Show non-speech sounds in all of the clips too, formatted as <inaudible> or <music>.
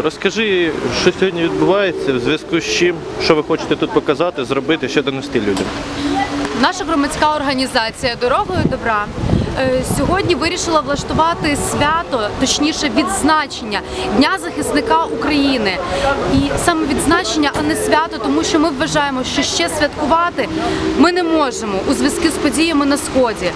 Олю, розкажи, що сьогодні відбувається, в зв'язку з чим, що ви хочете тут показати, зробити, що донести людям. Наша громадська організація Дорогою добра е, сьогодні вирішила влаштувати свято, точніше відзначення Дня захисника України. І саме відзначення, а не свято, тому що ми вважаємо, що ще святкувати ми не можемо у зв'язку з подіями на сході.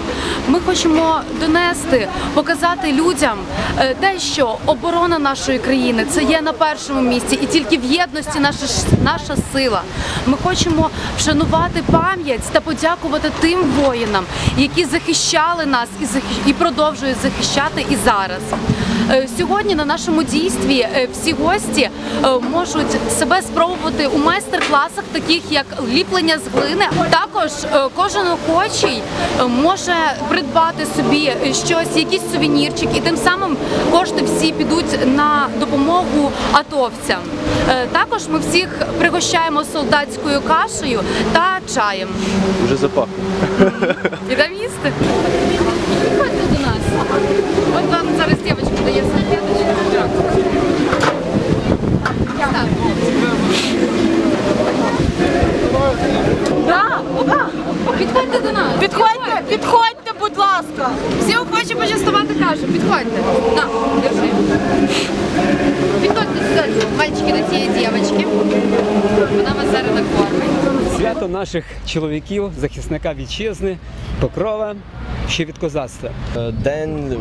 Ми хочемо донести, показати людям е, те, що оборона нашої країни це є на першому місці, і тільки в єдності наша наша сила. Ми хочемо вшанувати пам'ять та подякувати тим воїнам, які захищали нас і і продовжують захищати і зараз. Е, Сьогодні на нашому дійстві е, всі гості е, можуть себе спробувати у майстер-класах, таких як ліплення з глини. Також кожен охочий може придбати собі щось, якийсь сувенірчик, і тим самим кошти всі підуть на допомогу атовцям. Також ми всіх пригощаємо солдатською кашею та чаєм. Вже запахло. Ідемо їсти. Зараз дає да. Підходьте до нас. Підходьте, підходьте, будь ласка. Всі охочі почастувати кашу. Підходьте. На, держи. Підходьте сюди, мальчики до цієї дівчинки. Вона вас зараз накормить. Свято наших чоловіків, захисника вітчизни, покрова, ще від козацтва. Е, День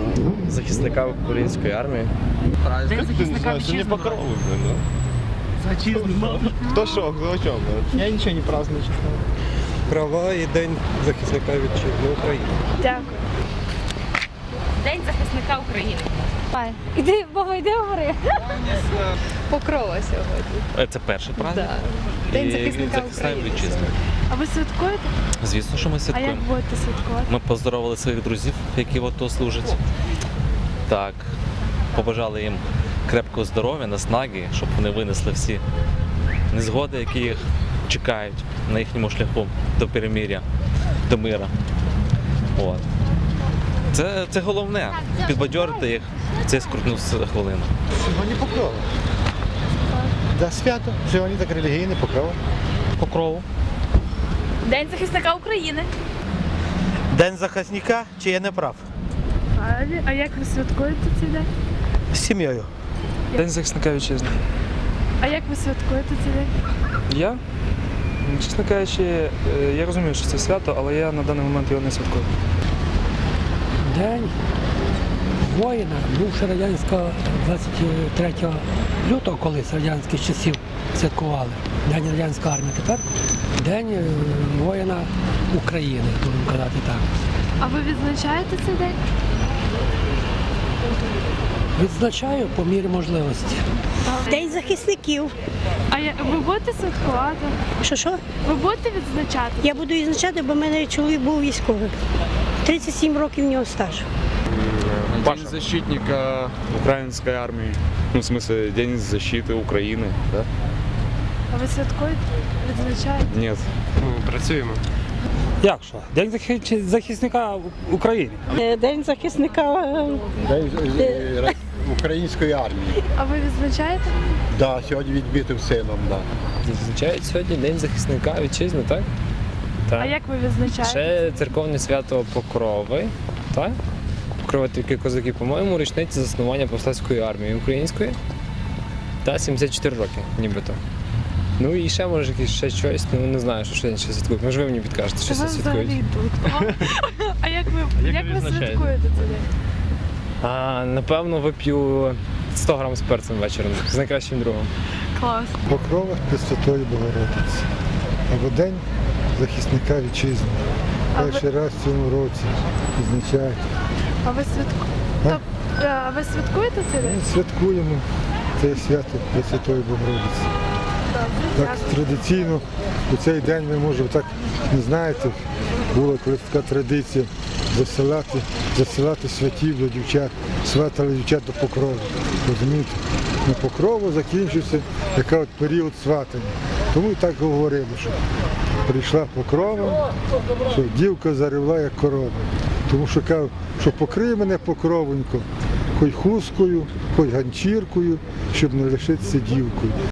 захисника української армії. Сьогодні покрови, блин, Хто що, хто о чому? Я ничего не праздную, честно. права і День захисника вітчизни України. Дякую. День захисника України. Іди, баба, йди говори. Покрова сьогодні. Е, Це перший праздник. День захисника України. А ви святкуєте? Звісно, що ми А як святкуємо. будете святкувати? Ми поздоровили своїх друзів, які в АТО служать. Так, побажали їм крепкого здоров'я, наснаги, щоб вони винесли всі незгоди, які їх чекають на їхньому шляху до перемиря, до мира. От. Це, це головне підбадьорити їх в цей скрутну хвилину. Сьогодні покрова. Да, свято. Сьогодні так релігійне покрова. Покрову. День захисника України. День захисника, чи я не прав? А як ви святкуєте цей день? З сім'єю. День захисника вітчизни. А як ви святкуєте цей день? Я, чесно кажучи, е, я розумію, що це свято, але я на даний момент його не святкую. День воїна, бувши радянська 23 лютого, колись радянських часів святкували. День радянської армії. Тепер День е, воїна України, будемо казати так. А ви відзначаєте цей день? Відзначаю по мірі можливості. День захисників. А я- ви будете святкувати? Що що? Ви будете відзначати? Я буду відзначати, бо в мене чоловік був військовим. 37 років в нього стаж. День защитника української армії. Ну, в смысле, День защиты України. Да? А ви святкуєте? Відзначаєте? Ні. Працюємо. Як що? День захисника України. День захисника. День української армії. А ви відзначаєте? Да, сьогодні відбитим сином, да. Відзначають сьогодні День захисника вітчизни, так? А як ви відзначаєте? Ще церковне свято Покрови, так? Покровительки козаки, по-моєму, річниця заснування повстанської армії української. Та 74 роки, нібито. Ну і ще може якісь ще щось, ну не знаю, що ще ще святкують. Може ви мені підкажете, що ви святкують. взагалі тут. <laughs> А як ви, як ви святкуєте цей день? А, напевно, вип'ю 100 грам з перцем вечором з найкращим другом. Клас. Покрова Пресвятої Богородиці. Або День захисника вітчизни. Перший раз в цьому році відзначають. А ви святку... А? Тоб- е, А ви святкуєте цей день? Ми святкуємо це свято Пресвятої Богородиці. Так традиційно у цей день ми можемо так, не знаєте, була колись така традиція засилати, засилати святів до дівчат, сватали дівчат до покрови. Розумієте? На покрову закінчився який от період сватання. Тому і так говорили, що прийшла покрова, що дівка заревла як корова. Тому що кажу, що покрий мене покровенько, хоч хусткою, хоч ганчіркою, щоб не лишитися дівкою.